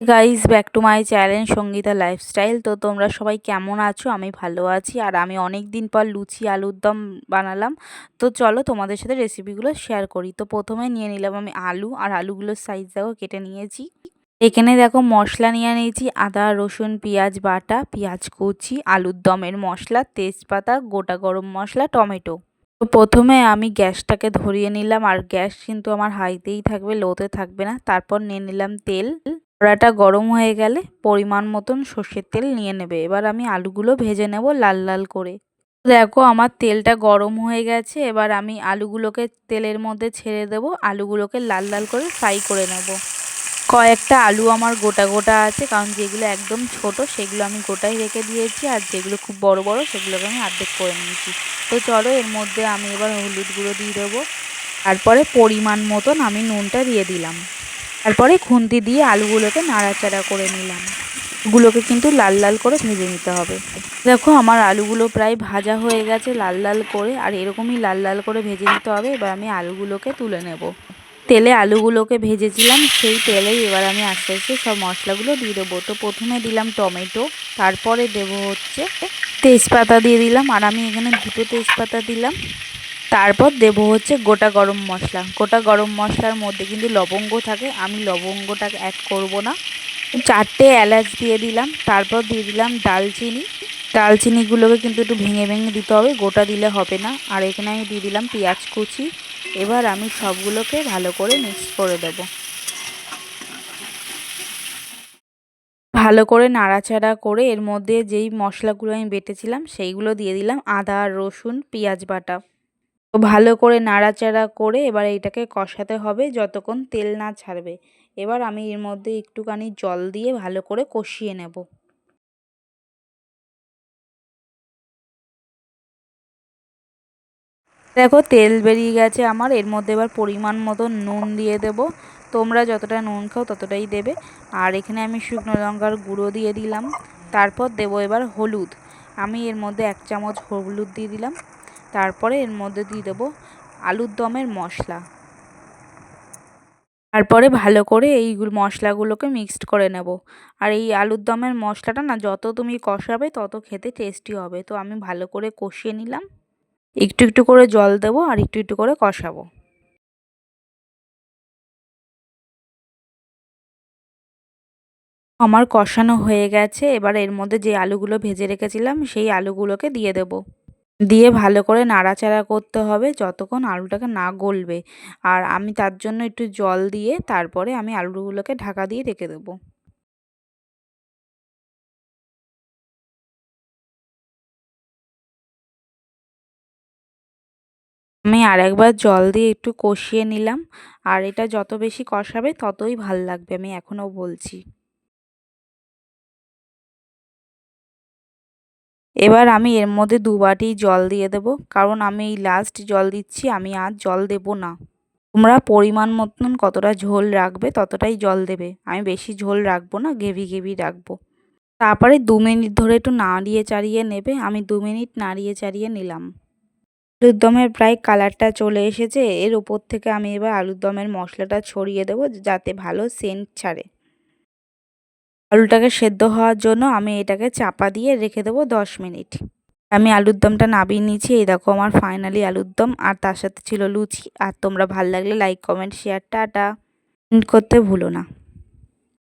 Guys back to my channel Sangeeta lifestyle তো তোমরা সবাই কেমন আছো? আমি ভালো আছি। আর আমি অনেক দিন পর লুচি, আলুর দম বানালাম। তো চলো তোমাদের সাথে রেসিপিগুলো শেয়ার করি। তো প্রথমে নিয়ে নিলাম আমি আলু। আর আলুগুলোর সাইজ দেখো, কেটে নিয়েছি। এখানে দেখো মশলা নিয়ে নিয়েছি। আদা, রসুন, পেঁয়াজ, বাটা, পেঁয়াজ কুচি, আলুর দমের মশলা, তেজপাতা, গোটা গরম মশলা, টমেটো। তো প্রথমে আমি গ্যাসটাকে ধরিয়ে নিলাম। আর গ্যাস কিন্তু আমার হাইতেই থাকবে, লোতে থাকবে না। তারপর নিয়ে নিলাম তেল। কড়াটা গরম হয়ে গেলে পরিমাণ মতন সর্ষের তেল নিয়ে নেবে। এবার আমি আলুগুলো ভেজে নেব লাল লাল করে। দেখো আমার তেলটা গরম হয়ে গেছে, এবার আমি আলুগুলোকে তেলের মধ্যে ছেড়ে দেব। আলুগুলোকে লাল লাল করে ফ্রাই করে নেব। কয়েকটা আলু আমার গোটা গোটা আছে, কারণ যেগুলো একদম ছোট সেগুলো আমি গোটাই রেখে দিয়েছি, আর যেগুলো খুব বড় বড় সেগুলোকে আমি অর্ধেক করে নিয়েছি। তো চলো এর মধ্যে আমি এবার হলুদ গুঁড়ো দিয়ে দেবো। তারপরে পরিমাণ মতন আমি নুনটা দিয়ে দিলাম। তারপরে খুন্তি দিয়ে আলুগুলোকে নাড়াচাড়া করে নিলাম। গুলোকে কিন্তু লাল লাল করে ভেজে নিতে হবে। দেখো আমার আলুগুলো প্রায় ভাজা হয়ে গেছে লাল লাল করে, আর এরকমই লাল লাল করে ভেজে নিতে হবে। এবার আমি আলুগুলোকে তুলে নেব। তেলে আলুগুলোকে ভেজেছিলাম, সেই তেলেই এবার আমি আস্তে আস্তে সব মশলাগুলো দিয়ে দেবো। তো প্রথমে দিলাম টমেটো, তারপরে দেব হচ্ছে তেজপাতা দিয়ে দিলাম। আর আমি এখানে দুটো তেজপাতা দিলাম। তারপর দেব হচ্ছে গোটা গরম মশলা। গোটা গরম মশলার মধ্যে কিন্তু লবঙ্গ থাকে। আমি লবঙ্গটাকে অ্যাড করব না। চারটে এলাচ দিয়ে দিলাম। তারপর দিয়ে দিলাম দালচিনি ডালচিনিগুলোকে কিন্তু একটু ভেঙে ভেঙে দিতে হবে। গোটা দিলে হবে না। আর এখানে আমি দিয়ে দিলাম পেঁয়াজ কুচি। এবার আমি সবগুলোকে ভালো করে মিক্স করে দেব। ভালো করে নাড়াচাড়া করে এর মধ্যে যেই মশলাগুলো আমি বেটেছিলাম, সেইগুলো দিয়ে দিলাম আদা, রসুন, পেঁয়াজ বাটা। ভালো করে নাড়াচাড়া করে এবার এটাকে কষাতে হবে যতক্ষণ তেল না ছাড়বে। এবার আমি এর মধ্যে একটুখানি জল দিয়ে ভালো করে কষিয়ে নেব। দেখো তেল বেরিয়ে গেছে আমার, এর মধ্যে এবার পরিমাণ মতো নুন দিয়ে দেব। তোমরা যতটা নুন খাও ততটাই দেবে। আর এখানে আমি শুকনো লঙ্কার গুঁড়ো দিয়ে দিলাম। তারপর দেব এবার হলুদ। আমি এর মধ্যে এক চামচ হলুদ দিয়ে দিলাম। তারপরে এর মধ্যে দিয়ে দেবো আলুর দমের মশলা। তারপরে ভালো করে এই মশলাগুলোকে মিক্সড করে নেব। আর এই আলুর দমের মশলাটা না যত তুমি কষাবে তত খেতে টেস্টি হবে। তো আমি ভালো করে কষিয়ে নিলাম। একটু একটু করে জল দেবো আর একটু একটু করে কষাবো। আমার কষানো হয়ে গেছে। এবার এর মধ্যে যে আলুগুলো ভেজে রেখেছিলাম সেই আলুগুলোকে দিয়ে দেবো। দিয়ে ভালো করে নাড়াচাড়া করতে হবে যতক্ষণ আলুটাকে না গলবে। আর আমি তার জন্য একটু জল দিয়ে তারপরে আমি আলুগুলোকে ঢাকা দিয়ে রেখে দেবো। আমি আর একবার জল দিয়ে একটু কষিয়ে নিলাম। আর এটা যত বেশি কষাবে ততই ভালো লাগবে আমি এখনও বলছি। এবার আমি এর মধ্যে দু বাটি জল দিয়ে দেবো। কারণ আমি এই লাস্ট জল দিচ্ছি, আমি আর জল দেব না। তোমরা পরিমাণ মতন কতটা ঝোল রাখবে ততটাই জল দেবে। আমি বেশি ঝোল রাখব না গেভি গেভি রাখব। তারপরে দু মিনিট ধরে একটু নাড়িয়ে চাড়িয়ে নেবে। আমি দু মিনিট নাড়িয়ে চাড়িয়ে নিলাম। আলুর দমের প্রায় কালারটা চলে এসেছে। এর ওপর থেকে আমি এবার আলুর দমের মশলাটা ছড়িয়ে দেবো, যাতে ভালো সেন্ট ছাড়ে। আলুটাকে সেদ্ধ হওয়ার জন্য আমি এটাকে চাপা দিয়ে রেখে দেবো দশ মিনিট। আমি আলুর দমটা নাবিয়ে নিয়েছি। এই দেখো আমার ফাইনালি আলুর দম। আর তার সাথে ছিল লুচি। আর তোমরা ভালো লাগলে লাইক কমেন্ট শেয়ার টাটা। করতে ভুলো না।